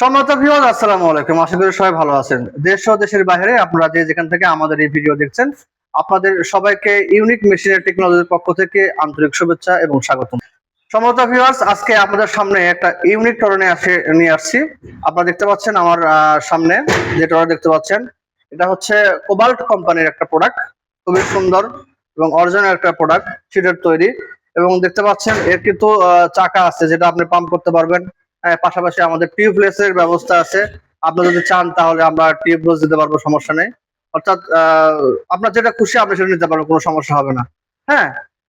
সম্মানিত ভিউয়ার আসসালামু আলাইকুম। সবাই ভালো দেশ ও দেশের বাইরে যেখান থেকে আমাদের ভিডিও দেখছেন, আপনাদের সবাইকে ইউনিক পক্ষ থেকে আন্তরিক শুভেচ্ছা এবং সামনে একটা ইউনিক টরনে আসে নিয়ে আসছি। আপনারা দেখতে পাচ্ছেন আমার সামনে যে টরে দেখতে পাচ্ছেন, এটা হচ্ছে কোবাল্ট কোম্পানির একটা প্রোডাক্ট খুবই সুন্দর এবং অরিজিনাল একটা প্রোডাক্ট সিটের তৈরি। এবং দেখতে পাচ্ছেন, এর কিন্তু চাকা আছে যেটা আপনি পাম্প করতে পারবেন। পাশাপাশি আমাদের টিউবলেস এর ব্যবস্থা আছে। আপনারা যদি চান তাহলে আমরা টিউবলেস দিতে পারব, সমস্যা নেই। অর্থাৎ আপনার যেটা খুশি আপনি সেটা নিতে পারবেন, কোনো সমস্যা হবে না। হ্যাঁ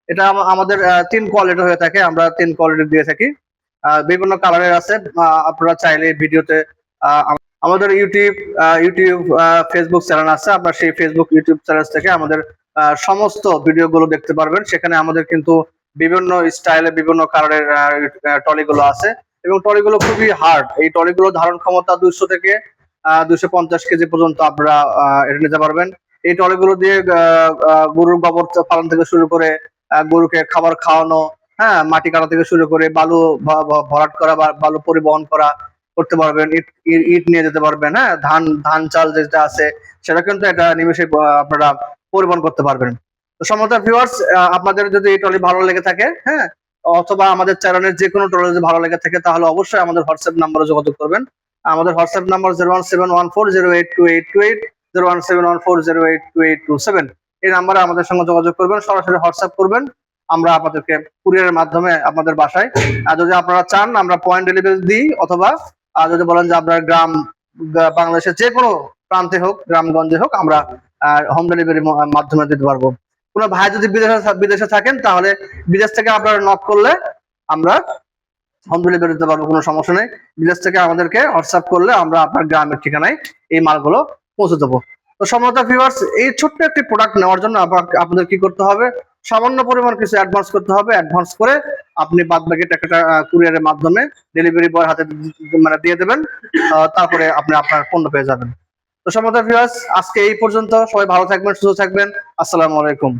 এটা আমাদের তিন কোয়ালিটি হয়ে থাকে, আমরা তিন কোয়ালিটি দিয়ে থাকি। বিভিন্ন কালারের আছে আপনারা চাইলে ভিডিওতে আমাদের ইউটিউব ইউটিউব ফেসবুক চ্যানেল আছে, আপনার সেই ফেসবুক ইউটিউব চ্যানেল থেকে আমাদের সমস্ত ভিডিওগুলো দেখতে পারবেন। সেখানে আমাদের কিন্তু বিভিন্ন স্টাইলে বিভিন্ন কালারের টলিগুলো আছে। এবং টলিগুলো খুবই হার্ড এই টলিগুলো ধারণ ক্ষমতা দুইশো থেকে দুইশো পঞ্চাশ কেজি পর্যন্ত আপনারা এটা নিতে পারবেন। এই টলিগুলো দিয়ে গরুর গোবর পালন থেকে শুরু করে গরুকে খাবার খাওয়ানো হ্যাঁ মাটি কাটা থেকে শুরু করে বালু ভরাট করা বা বালু পরিবহন করা করতে পারবেন, ইট নিয়ে যেতে পারবেন হ্যাঁ ধান ধান চাল যেটা আছে, সেটা কিন্তু এটা নিমেষে আপনারা পরিবহন করতে পারবেন। তো সমস্ত ভিউয়ার্স আপনাদের যদি এই টলি ভালো লেগে থাকে হ্যাঁ অথবা আমাদের চ্যানেলের যে কোনো টলি যদি ভালো লেগে থাকে, তাহলে অবশ্যই আমাদের হোয়াটসঅ্যাপ নাম্বারে যোগাযোগ করবেন। আমাদের WhatsApp number zero one seven one four zero eight two eight two eight zero one seven one four zero eight two eight two seven এই নাম্বারে আমাদের সঙ্গে যোগাযোগ করবেন, সরাসরি হোয়াটসঅ্যাপ করবেন। আমরা আপনাদেরকে কুরিয়ারের মাধ্যমে আপনাদের বাসায়। আর যদি আপনারা চান, আমরা পয়েন্ট ডেলিভারি দিই, অথবা, আর যদি বলেন যে আপনার গ্রাম, বাংলাদেশের যে কোনো প্রান্তে হোক, গ্রামগঞ্জে হোক, আমরা হোম ডেলিভারি মাধ্যমে দিতে পারব। কোনো ভাই যদি বিদেশে বিদেশে থাকেন, তাহলে বিদেশ থেকে আপনারা নক করলে আমরা হোম ডেলিভারি দিতে পারব, কোনো সমস্যা নেই। বিদেশ থেকে আমাদেরকে হোয়াটসঅ্যাপ করলে আমরা আপনার গ্রামের ঠিকানায় এই মালগুলো পৌঁছে দেবো। তো সমতা ভিউয়ার্স এই ছোট্ট একটি প্রোডাক্ট নেওয়ার জন্য আপনাদের কি করতে হবে? সামান্য পরিমাণ কিছু অ্যাডভান্স করতে হবে। অ্যাডভান্স করে আপনি বাদ বাকি টাকাটা কুরিয়ারের মাধ্যমে ডেলিভারি বয় হাতে মানে দিয়ে দেবেন তারপরে আপনি আপনার পণ্য পেয়ে যাবেন। তো সমতা ভিউয়ার্স আজকে এই পর্যন্ত। সবাই ভালো থাকবেন সুস্থ থাকবেন। আসসালামু আলাইকুম।